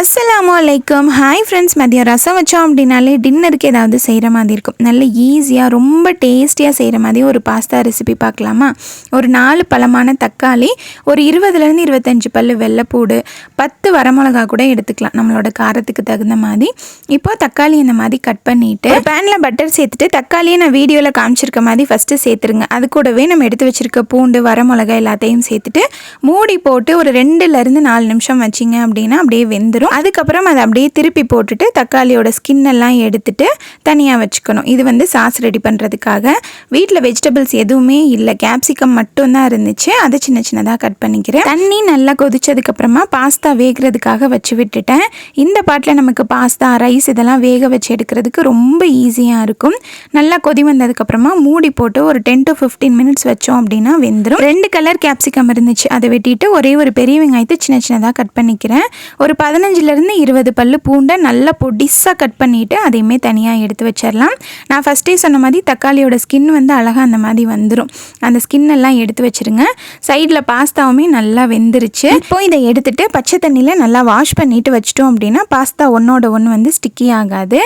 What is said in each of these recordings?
அஸ்ஸலாமு அலைக்கும் hi friends மதியம் ரசம் வச்சோம் அப்படின்னாலே டின்னருக்கு ஏதாவது செய்கிற மாதிரி இருக்கும். நல்ல ஈஸியாக ரொம்ப டேஸ்டியாக செய்கிற மாதிரி ஒரு பாஸ்தா ரெசிபி பார்க்கலாமா? ஒரு நாலு பழமான தக்காளி ஒரு இருபதுலேருந்து இருபத்தஞ்சி பல் வெள்ளைப்பூடு பத்து வரமிளகா கூட எடுத்துக்கலாம். நம்மளோட காரத்துக்கு தகுந்த மாதிரி. இப்போ தக்காளி இந்த மாதிரி கட் பண்ணிவிட்டு பேனில் பட்டர் சேர்த்துட்டு தக்காளியை நான் வீடியோவில் காமிச்சிருக்க மாதிரி ஃபஸ்ட்டு சேர்த்துருங்க. அது கூடவே நம்ம எடுத்து வச்சிருக்க பூண்டு வரமிளகா எல்லாத்தையும் சேர்த்துட்டு மூடி போட்டு ஒரு ரெண்டுலேருந்து நாலு நிமிஷம் வச்சிங்க அப்படின்னா அப்படியே வெந்துடும் அதுக்கப்புறம் அதை அப்படியே திருப்பி போட்டுட்டு தக்காளியோட ஸ்கின் எல்லாம் எடுத்துட்டு தனியாக வச்சுக்கணும். இது வந்து சாஸ் ரெடி பண்ணுறதுக்காக வீட்டில் வெஜிடபிள்ஸ் எதுவுமே இல்லை. கேப்சிகம் மட்டும்தான் இருந்துச்சு. அதை சின்ன சின்னதாக கட் பண்ணிக்கிறேன். தண்ணி நல்லா கொதிச்சதுக்கப்புறமா பாஸ்தா வேகிறதுக்காக வச்சு விட்டுட்டேன். இந்த பாட்டில் நமக்கு பாஸ்தா ரைஸ் இதெல்லாம் வேக வச்சு எடுக்கிறதுக்கு ரொம்ப ஈஸியாக இருக்கும். நல்லா கொதி வந்ததுக்கப்புறமா மூடி போட்டு ஒரு டென் டு ஃபிஃப்டீன் மினிட்ஸ் வச்சோம் அப்படின்னா வெந்துடும் ரெண்டு கலர் கேப்சிகம் இருந்துச்சு. அதை வெட்டிட்டு ஒரே ஒரு பெரிய வெங்காயத்தை சின்ன சின்னதாக கட் பண்ணிக்கிறேன். ஒரு பதினஞ்சு பதினஞ்சுலேருந்து இருபது பல்லு பூண்டை நல்லா பொடிசாக கட் பண்ணிவிட்டு அதையுமே தனியாக எடுத்து வச்சிடலாம் நான் ஃபஸ்ட்டே சொன்ன மாதிரி தக்காளியோட ஸ்கின் வந்து அழகாக அந்த மாதிரி வந்துடும் அந்த ஸ்கின் எல்லாம் எடுத்து வச்சிருங்க. சைடில் பாஸ்தாவுமே நல்லா வெந்துருச்சு. இப்போ இதை எடுத்துகிட்டு பச்சை தண்ணியில் நல்லா வாஷ் பண்ணிட்டு வச்சிட்டோம் அப்படின்னா பாஸ்தா ஒன்றோட ஒன்று வந்து ஸ்டிக்கி ஆகாது.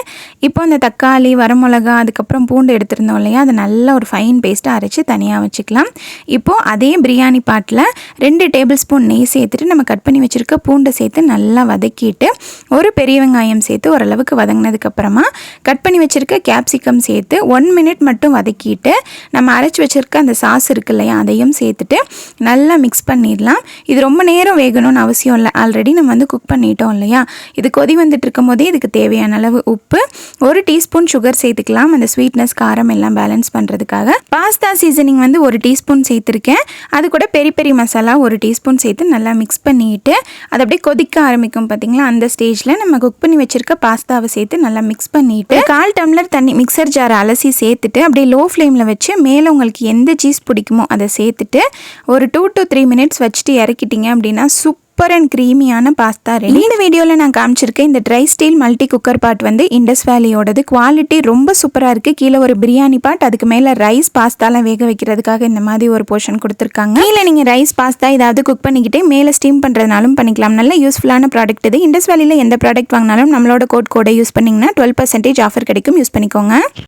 இப்போ அந்த தக்காளி வரமிளகா அதுக்கப்புறம் பூண்டு எடுத்திருந்தோம் இல்லையா? அதை நல்லா ஒரு ஃபைன் பேஸ்ட்டாக அரைச்சி தனியாக வச்சுக்கலாம். இப்போது அதே பிரியாணி பாட்டில் ரெண்டு டேபிள் ஸ்பூன் நெய் சேர்த்துட்டு நம்ம கட் பண்ணி வச்சுருக்க பூண்டை சேர்த்து நல்லா வதக்கி வதக்கிட்டு ஒரு பெரிய வெங்காயம் சேர்த்து ஓரளவுக்கு வதங்கினதுக்கப்புறமா கட் பண்ணி வச்சுருக்க கேப்சிகம் சேர்த்து ஒன் மினிட் மட்டும் வதக்கிட்டு நம்ம அரைச்சி வச்சுருக்க அந்த சாஸ் இருக்கு இல்லையா அதையும் சேர்த்துட்டு நல்லா மிக்ஸ் பண்ணிடலாம். இது ரொம்ப நேரம் வேகணும்னு அவசியம் இல்லை. ஆல்ரெடி நம்ம வந்து குக் பண்ணிட்டோம் இல்லையா? இது கொதி வந்துட்டு இருக்கும் போதே இதுக்கு தேவையான அளவு உப்பு ஒரு டீஸ்பூன் சுகர் சேர்த்துக்கலாம். அந்த ஸ்வீட்னஸ் காரம் எல்லாம் பேலன்ஸ் பண்ணுறதுக்காக பாஸ்தா சீசனிங் வந்து ஒரு டீஸ்பூன் சேர்த்துருக்கேன். அது கூட பெரி பெரி மசாலா ஒரு டீஸ்பூன் சேர்த்து நல்லா மிக்ஸ் பண்ணிட்டு அது அப்படியே கொதிக்க ஆரம்பிக்கும் பார்த்தீங்களா அந்த ஸ்டேஜில் நம்ம குக் பண்ணி வச்சிருக்க பாஸ்தாவை சேர்த்து நல்லா மிக்ஸ் பண்ணிட்டு கால் டம்ளர் தண்ணி மிக்சர் ஜார் அலசி சேர்த்துட்டு அப்படியே லோ ஃப்ளேமில் வச்சு மேலே உங்களுக்கு எந்த சீஸ் பிடிக்குமோ அதை சேர்த்துட்டு ஒரு டூ டு த்ரீ மினிட்ஸ் வச்சுட்டு இறக்கிட்டீங்க அப்படின்னா சூப் சூப்பர் அண்ட் க்ரீமியான பாஸ்தா ரெடி இந்த வீடியோவில் நான் காமிச்சிருக்கேன் இந்த try steel multi cooker pot வந்து இண்டஸ் வேலியோடது குவாலிட்டி ரொம்ப சூப்பராக இருக்குது கீழே ஒரு பிரியாணி பாட் அதுக்கு மேலே ரைஸ் பாஸ்தாலாம் வேக வைக்கிறதுக்காக இந்த மாதிரி ஒரு போர்ஷன் கொடுத்துருக்காங்க. கீழே நீங்கள் ரைஸ் பாஸ்தா ஏதாவது குக் பண்ணிக்கிட்டே மேலே ஸ்டீம் பண்ணுறதுனாலும் பண்ணிக்கலாம். நல்ல யூஸ்ஃபுல்லான ப்ராடக்ட் இது. இண்டஸ் வேலியில் எந்த ப்ராடக்ட் வாங்கினாலும் நம்மளோட கோட் கோடை யூஸ் பண்ணிங்கன்னா டுவெல் பர்சன்டேஜ் ஆஃபர் கிடைக்கும். யூஸ் பண்ணிக்கோங்க.